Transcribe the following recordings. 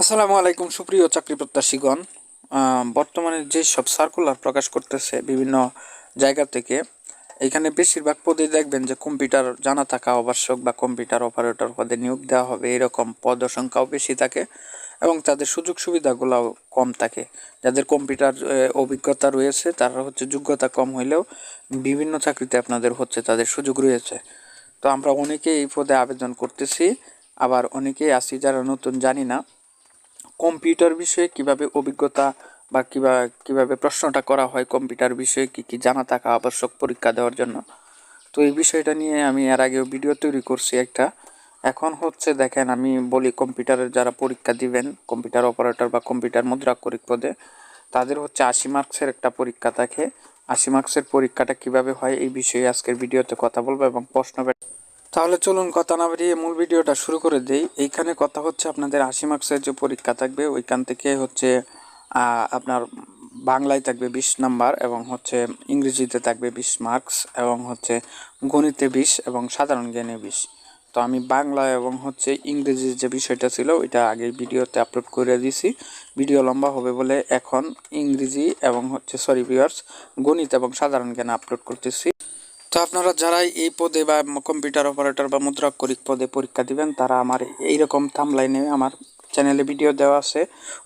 আসসালামু আলাইকুম, সুপ্রিয় চাকরি প্রত্যাশীগণ। বর্তমানে যে সব সার্কুলার প্রকাশ করতেছে বিভিন্ন জায়গা থেকে, এখানে বেশিরভাগ পদে দেখবেন যে কম্পিউটার জানা থাকা আবশ্যক বা কম্পিউটার অপারেটর পদে নিয়োগ দেওয়া হবে, এরকম পদ সংখ্যাও বেশি থাকে এবং তাদের সুযোগ সুবিধাগুলোও কম থাকে। যাদের কম্পিউটার অভিজ্ঞতা রয়েছে, তারা হচ্ছে যোগ্যতা কম হইলেও বিভিন্ন চাকরিতে আপনাদের হচ্ছে তাদের সুযোগ রয়েছে। তো আমরা অনেকেই এই পদে আবেদন করতেছি, আবার অনেকেই আছি যারা নতুন জানি না। কম্পিউটার বিষয়ে কীভাবে অভিজ্ঞতা বা কীভাবে কীভাবে প্রশ্নটা করা হয় কম্পিউটার বিষয়ে কি কি জানা থাকা আবশ্যক পরীক্ষা দেওয়ার জন্য। তো এই বিষয়টা নিয়ে আমি এর আগেও ভিডিও তৈরি করছি একটা। এখন হচ্ছে দেখেন, আমি বলি কম্পিউটারের যারা পরীক্ষা দিবেন, কম্পিউটার অপারেটর বা কম্পিউটার মুদ্রাক্ষরিক পদে, তাদের হচ্ছে আশি মার্কসের একটা পরীক্ষা থাকে। আশি মার্কসের পরীক্ষাটা কীভাবে হয়, এই বিষয়ে আজকের ভিডিওতে কথা বলব এবং প্রশ্ন তাহলে চলুন কথা না বেরিয়ে মূল ভিডিওটা শুরু করে দেই। এইখানে কথা হচ্ছে আপনাদের আশি মার্কসের যে পরীক্ষা থাকবে, ওইখান থেকে হচ্ছে আপনার বাংলায় থাকবে বিশ নাম্বার এবং হচ্ছে ইংরেজিতে থাকবে বিশ মার্কস এবং হচ্ছে গণিতে বিশ এবং সাধারণ জ্ঞানে বিশ। তো আমি বাংলা এবং হচ্ছে ইংরেজির যে বিষয়টা ছিল, ওইটা আগে ভিডিওতে আপলোড করে দিয়েছি। ভিডিও লম্বা হবে বলে এখন ইংরেজি এবং হচ্ছে, সরি ভিউয়ার্স, গণিত এবং সাধারণ জ্ঞান আপলোড করতেছি। তো আপনারা যারা এই পদে বা কম্পিউটার অপারেটর বা মুদ্রাক্ষরিক পদে পরীক্ষা দিবেন, তারা আমার এইরকম থামলাইনে আমার চ্যানেলে ভিডিও দেওয়া আছে।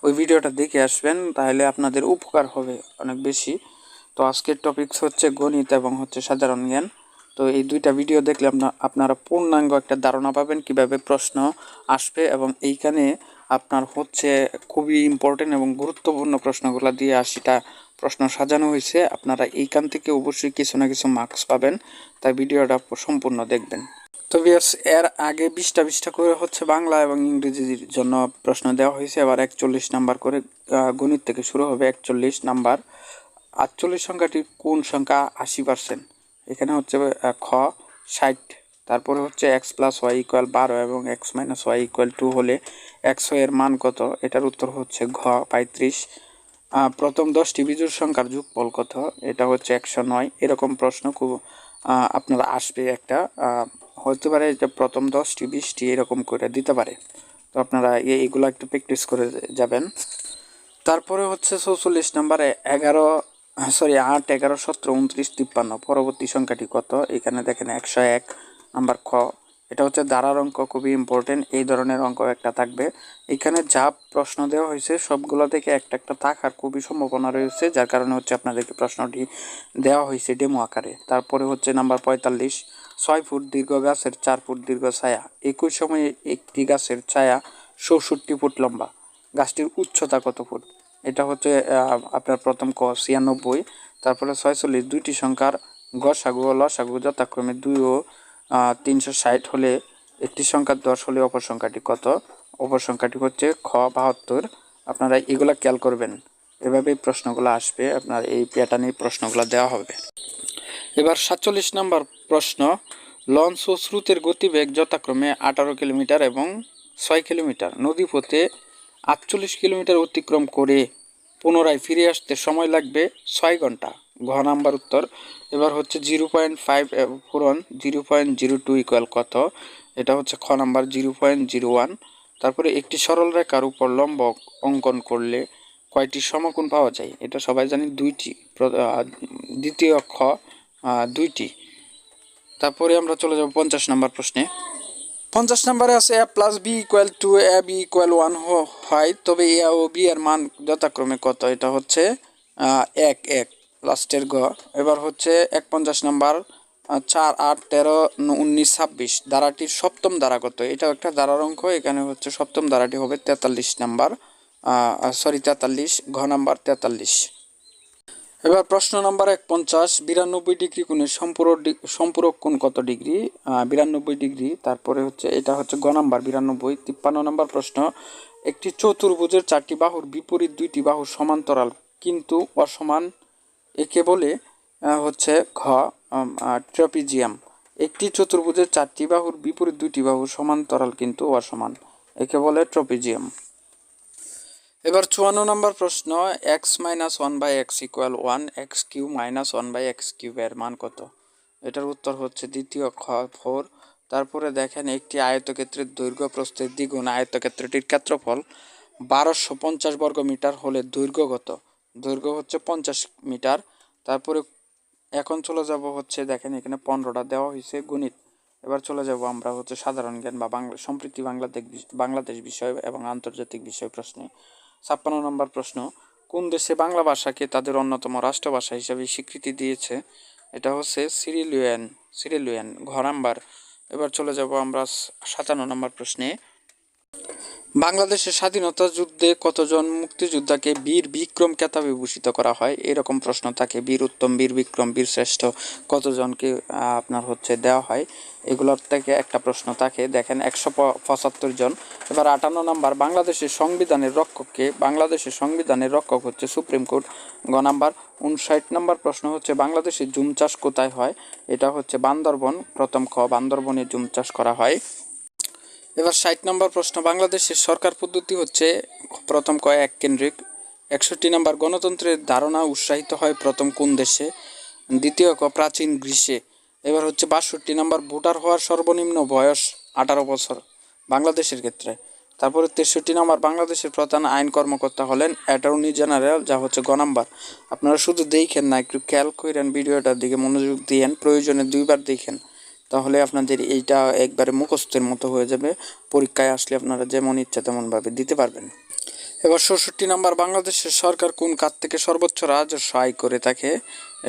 ওই ভিডিওটা দেখে আসবেন, তাহলে আপনাদের উপকার হবে অনেক বেশি। তো আজকের টপিকস হচ্ছে গণিত এবং হচ্ছে সাধারণ জ্ঞান। তো এই দুইটা ভিডিও দেখলে আপনারা পূর্ণাঙ্গ একটা ধারণা পাবেন কীভাবে প্রশ্ন আসবে এবং এইখানে আপনার হচ্ছে খুবই ইম্পর্টেন্ট এবং গুরুত্বপূর্ণ প্রশ্নগুলো দিয়ে আশিটা প্রশ্ন সাজানো হয়েছে। আপনারা এইখান থেকে অবশ্যই কিছু না কিছু মার্কস পাবেন, তাই ভিডিওটা সম্পূর্ণ দেখবেন। তো বিয়ার্স এর আগে বিশটা বিশটা করে হচ্ছে বাংলা এবং ইংরেজির জন্য প্রশ্ন দেওয়া হয়েছে। এবার একচল্লিশ নাম্বার করে গণিত থেকে শুরু হবে একচল্লিশ নাম্বার। আটচল্লিশ সংখ্যাটি কোন সংখ্যা? আশি পার্সেন্ট এখানে হচ্ছে খ, ষাট তারপরে হচ্ছে এক্স প্লাস ওয়াই ইকুয়াল বারো এবং X minus Y equal two হলে এক্সের মান কত? এটার উত্তর হচ্ছে ঘ, পঁয়ত্রিশ। প্রথম দশটি বিজোড় সংখ্যার যোগফল কত? এটা হচ্ছে একশো নয়। এরকম প্রশ্ন খুব আপনার আসবে একটা হতে পারে যে প্রথম দশটি বিশটি এরকম করে দিতে পারে। তো আপনারা এই- এইগুলো একটু প্র্যাকটিস করে যাবেন। তারপরে হচ্ছে চৌচল্লিশ নাম্বারে এগারো সরি আট, এগারো, সতেরো, উনত্রিশ, তিপ্পান্ন। পরবর্তী সংখ্যাটি কত? এখানে দেখেন একশো এক। নাম্বার খ এটা হচ্ছে ধারার অঙ্ক, খুবই ইম্পর্টেন্ট এই ধরনের অঙ্ক একটা থাকবে। এখানে যা প্রশ্ন দেওয়া হয়েছে, সবগুলো থেকে একটা একটা থাকার খুবই সম্ভাবনা রয়েছে, যার কারণে হচ্ছে আপনাদেরকে প্রশ্নটি দেওয়া হয়েছে ডেমো আকারে। তারপরে হচ্ছে নাম্বার পঁয়তাল্লিশ, ছয় ফুট দীর্ঘ গাছের চার ফুট দীর্ঘ ছায়া। একই সময়ে একটি গাছের ছায়া চৌষট্টি ফুট লম্বা। গাছটির উচ্চতা কত ফুট? এটা হচ্ছে আপনার প্রথম ক, ছিয়ানব্বই। তারপরে ছয়চল্লিশ, দুইটি সংখ্যার গসাগু ও লসাগু যথাক্রমে দুই ও তিনশো ষাট হলে একটি সংখ্যা দশ হলে অপর সংখ্যাটি কত? অপর সংখ্যাটি হচ্ছে খ, বাহাত্তর। আপনারা এগুলা খেয়াল করবেন। এভাবেই প্রশ্নগুলো আসবে। আপনার এই প্যাটার্নে প্রশ্নগুলো দেওয়া হবে। এবার সাতচল্লিশ নম্বর প্রশ্ন। লঞ্চ ও স্রোতের গতিবেগ যথাক্রমে আঠারো কিলোমিটার এবং ছয় কিলোমিটার। নদীপথে আটচল্লিশ কিলোমিটার অতিক্রম করে পুনরায় ফিরে আসতে সময় লাগবে ছয় ঘণ্টা। ঘ নাম্বার উত্তর। এবার হচ্ছে জিরো পয়েন্ট ফাইভ পূরণ zero point zero two equal কত? এটা হচ্ছে খ number zero point zero one. তারপরে একটি সরল রেখার উপর লম্ব অঙ্কন করলে কয়টি সমকোণ পাওয়া যায়? এটা সবাই জানি, দুইটি। দ্বিতীয় খ দুইটি। তারপরে আমরা চলে যাব পঞ্চাশ নাম্বার প্রশ্নে। পঞ্চাশ নম্বরে আছে A plus B equal two A B equal one হয় তবে এ ও বি এর মান যথাক্রমে কত? এটা হচ্ছে এক এক লাস্টের গ। এবার হচ্ছে এক পঞ্চাশ নম্বর চার, আট, তেরো উনিশ, ছাব্বিশ। ধারাটির সপ্তম ধারা কত? এটা একটা ধারার অঙ্ক, এখানে হচ্ছে সপ্তম ধারাটি হবে তেতাল্লিশ নাম্বার সরি তেতাল্লিশ, ঘ নাম্বার তেতাল্লিশ। এবার প্রশ্ন নাম্বার এক পঞ্চাশ বিরানব্বই ডিগ্রি কোণের সম্পূরক সম্পূরক কোণ কত ডিগ্রি? বিরানব্বই ডিগ্রি। তারপরে হচ্ছে, এটা হচ্ছে গ নাম্বার, বিরানব্বই। তিপ্পান্ন নম্বর প্রশ্ন, একটি চতুর্ভুজের চারটি বাহুর বিপরীত দুইটি বাহু সমান্তরাল কিন্তু অসমান, একে বলে হচ্ছে ঘ ট্রপিজিয়াম একটি চতুর্ভুজের চারটি বাহুর বিপরীত দুইটি বাহু সমান্তরাল কিন্তু অসমান, একে বলে ট্রপিজিয়াম এবার চুয়ান্ন নম্বর প্রশ্ন X minus one by X equal one X cube minus one by X কিউবের মান কত? এটার উত্তর হচ্ছে দ্বিতীয় খ ফোর তারপরে দেখেন একটি আয়তক্ষেত্রের দৈর্ঘ্য প্রস্থের দ্বিগুণ আয়তক্ষেত্রটির ক্ষেত্রফল বারোশো পঞ্চাশ বর্গ মিটার হলে দৈর্ঘ্য কত? দৈর্ঘ্য হচ্ছে পঞ্চাশ মিটার। তারপরে এখন চলে যাব হচ্ছে দেখেন এখানে পনেরোটা দেওয়া হয়েছে গণিত। এবার চলে যাব আমরা হচ্ছে সাধারণ জ্ঞান বা বাংলা সম্প্রীতি বাংলাদেশ বাংলাদেশ বিষয় এবং আন্তর্জাতিক বিষয় প্রশ্নে। ছাপ্পান্ন নম্বর প্রশ্ন, কোন দেশে বাংলা ভাষাকে তাদের অন্যতম রাষ্ট্রভাষা হিসেবে স্বীকৃতি দিয়েছে? এটা হচ্ছে সিরিলিয়ান সিরিলিয়ান ঘর এবার চলে যাব আমরা সাতান্ন নম্বর প্রশ্নে। বাংলাদেশের স্বাধীনতা যুদ্ধে কতজন মুক্তিযোদ্ধাকে বীর বিক্রম খেতাবে ভূষিত করা হয়? এরকম প্রশ্ন থাকে। বীর উত্তম, বীর বিক্রম, বীর শ্রেষ্ঠ কতজনকে আপনার হচ্ছে দেওয়া হয়? এগুলোর থেকে একটা প্রশ্ন থাকে। দেখেন, একশো পঁচাত্তর জন। এবার আটান্ন নাম্বার, বাংলাদেশের সংবিধানের রক্ষককে, বাংলাদেশের সংবিধানের রক্ষক হচ্ছে সুপ্রিম কোর্ট। গ নাম্বার উনষাট নম্বর প্রশ্ন হচ্ছে, বাংলাদেশে জুম চাষ কোথায় হয়? এটা হচ্ছে বান্দরবন। প্রথম খ, বান্দরবনে জুম চাষ করা হয়। এবার ষাট নম্বর প্রশ্ন, বাংলাদেশের সরকার পদ্ধতি হচ্ছে প্রথম কয় এক কেন্দ্রিক একষট্টি নম্বর, গণতন্ত্রের ধারণা উৎসাহিত হয় প্রথম কোন দেশে? দ্বিতীয় ক, প্রাচীন গ্রীষ্মে। এবার হচ্ছে বাষট্টি নম্বর, ভোটার হওয়ার সর্বনিম্ন বয়স আঠারো বছর বাংলাদেশের ক্ষেত্রে। তারপরে তেষট্টি নম্বর, বাংলাদেশের প্রধান আইন কর্মকর্তা হলেন অ্যাটর্নি জেনারেল, যা হচ্ছে গ আপনারা শুধু দেখেন না, একটু খেয়াল করেন ভিডিওটার দিকে, মনোযোগ দিয়েন, প্রয়োজনে দুইবার দেখেন। তাহলে আপনাদের এইটা একবারে মুখস্থের মতো হয়ে যাবে। পরীক্ষায় আসলে আপনারা যেমন ইচ্ছা তেমনভাবে দিতে পারবেন। এবার ষষট্টি নাম্বার, বাংলাদেশের সরকার কোন খাত থেকে সর্বোচ্চ রাজস্ব আয় করে থাকে?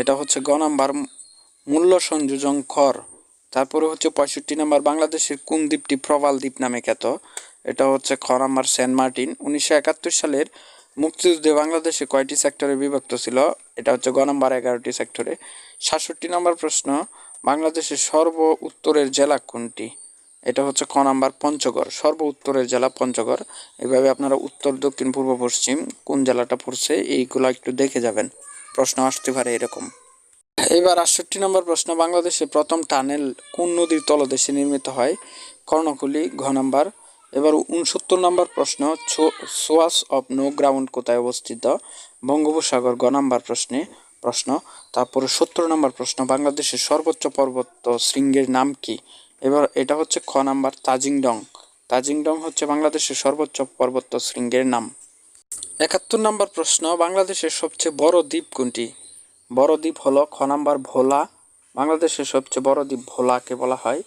এটা হচ্ছে গ নাম্বার, মূল্য সংযোজন কর তারপরে হচ্ছে পঁয়ষট্টি নাম্বার, বাংলাদেশের কোন দ্বীপটি প্রবাল দ্বীপ নামে খ্যাত? এটা হচ্ছে খ নাম্বার, সেন্ট মার্টিন। উনিশশো একাত্তর সালের মুক্তিযুদ্ধে বাংলাদেশে কয়টি সেক্টরে বিভক্ত ছিল? এটা হচ্ছে গ নাম্বার, এগারোটি সেক্টরে। সাতষট্টি নম্বর প্রশ্ন বাংলাদেশের সর্ব উত্তরের জেলা কোনটি? এটা হচ্ছে খ নাম্বার পঞ্চগড়। সর্ব উত্তরের জেলা পঞ্চগড়। এভাবে আপনারা উত্তর, দক্ষিণ, পূর্ব, পশ্চিম কোন জেলাটা পড়ছে এইগুলো একটু দেখে যাবেন। প্রশ্ন আসতে পারে এরকম। এবার আটষট্টি নম্বর প্রশ্ন বাংলাদেশে প্রথম টানেল কোন নদীর তলদেশে নির্মিত হয়? কর্ণকুলি, ঘ নাম্বার। এবার উনসত্তর নম্বর প্রশ্ন সোয়াস অফ নো গ্রাউন্ড কোথায় অবস্থিত? বঙ্গোপসাগর, গ নাম্বার প্রশ্নে। প্রশ্ন। তারপরে সত্তর নম্বর প্রশ্ন, বাংলাদেশের সর্বোচ্চ পর্বত শৃঙ্গের নাম কি? এবার এটা হচ্ছে খ নাম্বার, তাজিংডং। তাজিংডং হচ্ছে বাংলাদেশের সর্বোচ্চ পর্বত শৃঙ্গের নাম। একাত্তর নম্বর প্রশ্ন, বাংলাদেশের সবচেয়ে বড় দ্বীপ কোনটি? বড় দ্বীপ হলো খ নাম্বার ভোলা। বাংলাদেশের সবচেয়ে বড় দ্বীপ ভোলাকে বলা হয়।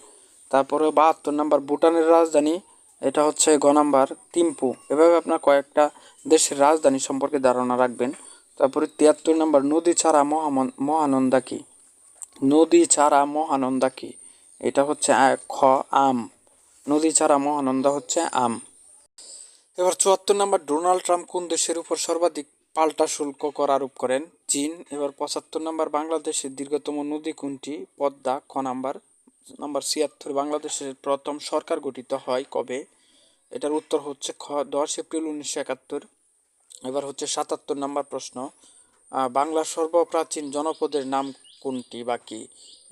তারপরে বাহাত্তর নাম্বার, ভুটানের রাজধানী। এটা হচ্ছে গ নাম্বার, তিম্পু। এভাবে আপনার কয়েকটা দেশের রাজধানী সম্পর্কে ধারণা রাখবেন। তারপরে তিয়াত্তর নাম্বার, নদী ছাড়া মহামন মহানন্দা কি নদী ছাড়া মহানন্দা কি এটা হচ্ছে খ, আম। নদী ছাড়া মহানন্দা হচ্ছে আম। এবার চুয়াত্তর নম্বর, ডোনাল্ড ট্রাম্প কোন দেশের উপর সর্বাধিক পাল্টা শুল্ক কর আরোপ করেন? চীন। এবার পঁচাত্তর নম্বর, বাংলাদেশের দীর্ঘতম নদী কোনটি? পদ্মা, খ নাম্বার। নাম্বার ছিয়াত্তর, বাংলাদেশের প্রথম সরকার গঠিত হয় কবে? এটার উত্তর হচ্ছে খ, দশ এপ্রিল উনিশশো একাত্তর। এবার হচ্ছে সাতাত্তর নম্বর প্রশ্ন বাংলার সর্বপ্রাচীন জনপদের নাম কোনটি বা কি?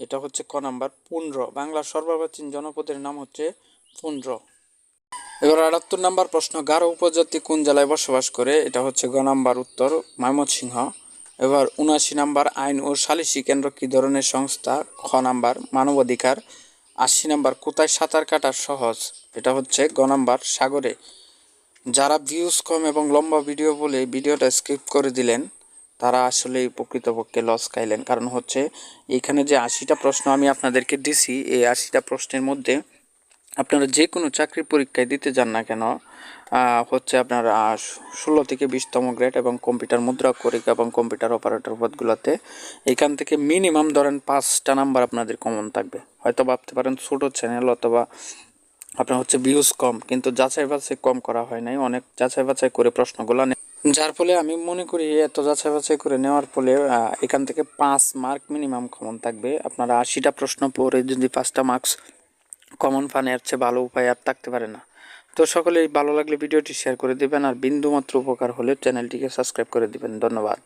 এটা হচ্ছে ক নাম্বার পুন্ড্র বাংলার সর্বপ্রাচীন জনপদের নাম হচ্ছে পুন্ড্র এবার আটাত্তর নাম্বার প্রশ্ন, গারো উপজাতি কোন জেলায় বসবাস করে? এটা হচ্ছে গ নাম্বার উত্তর, ময়মনসিংহ। এবার উনাশি নাম্বার, আইন ও সালিসি কেন্দ্র কি ধরনের সংস্থা? খ নাম্বার, মানবাধিকার। আশি নাম্বার, কোথায় সাঁতার কাটা সহজ? এটা হচ্ছে গ নাম্বার, সাগরে। যারা ভিউজ কম এবং লম্বা ভিডিও বলে ভিডিওটা স্কিপ করে দিলেন, তারা আসলে প্রকৃতপক্ষে লস খাইলেন। কারণ হচ্ছে, এখানে যে আশিটা প্রশ্ন আমি আপনাদেরকে দিছি, এই আশিটা প্রশ্নের মধ্যে আপনারা যে কোনো চাকরির পরীক্ষায় দিতে যান না কেন হচ্ছে আপনার ষোলো থেকে বিশতম গ্রেড এবং কম্পিউটার মুদ্রা পরীক্ষা এবং কম্পিউটার অপারেটর পদগুলোতে এখান থেকে মিনিমাম ধরেন পাঁচটা নাম্বার আপনাদের কমন থাকবে। হয়তো ভাবতে পারেন ছোটো চ্যানেল অথবা আপনার হচ্ছে ভিউজ কম, কিন্তু যাচাই বাছাই কম করা হয় নাই। অনেক যাচাই বাছাই করে প্রশ্নগুলো যার ফলে আমি মনে করি এত যাচাই বাছাই করে নেওয়ার ফলে এখান থেকে পাঁচ মার্ক মিনিমাম কমন থাকবে। আপনারা আশিটা প্রশ্ন পরে যদি পাঁচটা মার্কস কমন পান, এর চেয়ে ভালো উপায় আর থাকতে পারে না। তো সকলেই ভালো লাগলে ভিডিওটি শেয়ার করে দিবেন, আর বিন্দুমাত্র উপকার হলে চ্যানেলটিকে সাবস্ক্রাইব করে দিবেন। ধন্যবাদ।